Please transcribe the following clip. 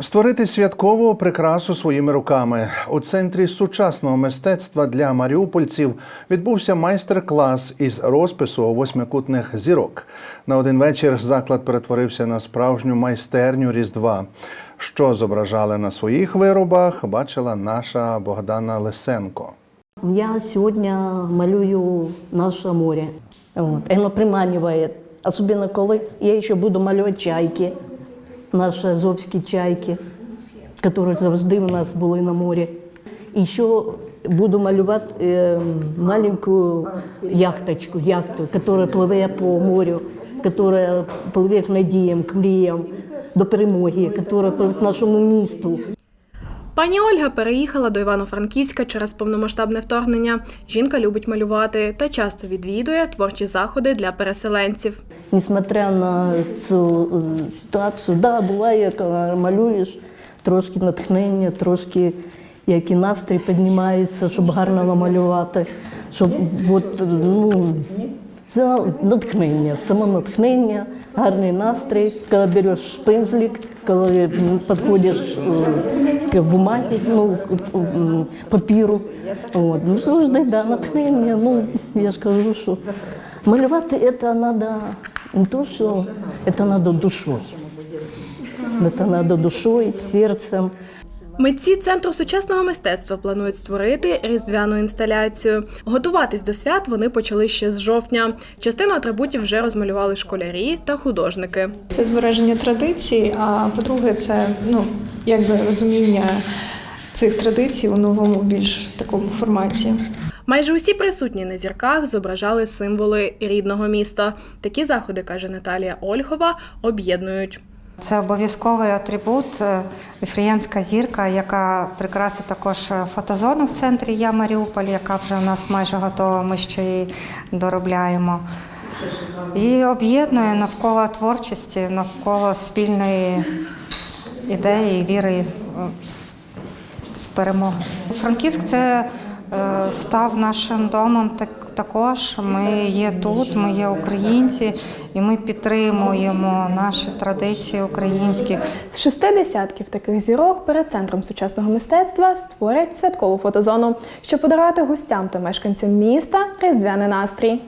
Створити святкову прикрасу своїми руками у центрі сучасного мистецтва для маріупольців відбувся майстер-клас із розпису восьмикутних зірок. На один вечір заклад перетворився на справжню майстерню Різдва. Що зображали на своїх виробах, бачила наша Богдана Лисенко. Я сьогодні малюю наше море. Воно приманює. Особливо коли я ще буду малювати чайки, наші азовські чайки, які завжди у нас були на морі. І ще буду малювати е, маленьку яхточку, яхту, яка пливе по морю, яка пливе к надіям, к мріям, до перемоги, яка пливе нашому місту. Пані Ольга переїхала до Івано-Франківська через повномасштабне вторгнення. Жінка любить малювати та часто відвідує творчі заходи для переселенців. Несмотря на цю е, ситуацію, да, буває, коли малюєш, трошки натхнення, трошки як і настрій піднімається, щоб гарно намалювати, щоб от, ну, це натхнення, само натхнення, гарний настрій, коли береш пензлик, коли підходиш к ну, папіру. От. Ну, завжди, да, натхнення. Ну, я ж кажу, що малювати це треба не то, що це треба душою. Це треба душою, серцем. Митці центру сучасного мистецтва планують створити різдвяну інсталяцію. Готуватись до свят вони почали ще з жовтня. Частину атрибутів вже розмалювали школярі та художники. Це збереження традицій, а по-друге, це ну, якби розуміння цих традицій у новому більш такому форматі. Майже усі присутні на зірках зображали символи рідного міста. Такі заходи, каже Наталія Ольгова, об'єднують. Це обов'язковий атрибут е, зірка, яка прикрасить також е, фотозону в центрі Я Маріуполь, яка вже у нас майже готова. Ми ще її доробляємо. І об'єднує навколо творчості, навколо спільної ідеї, віри в перемогу. Франківськ це став нашим домом так, також. Ми є тут, ми є українці, і ми підтримуємо наші традиції українські. З шести десятків таких зірок перед центром сучасного мистецтва створять святкову фотозону, щоб подарувати гостям та мешканцям міста різдвяний настрій.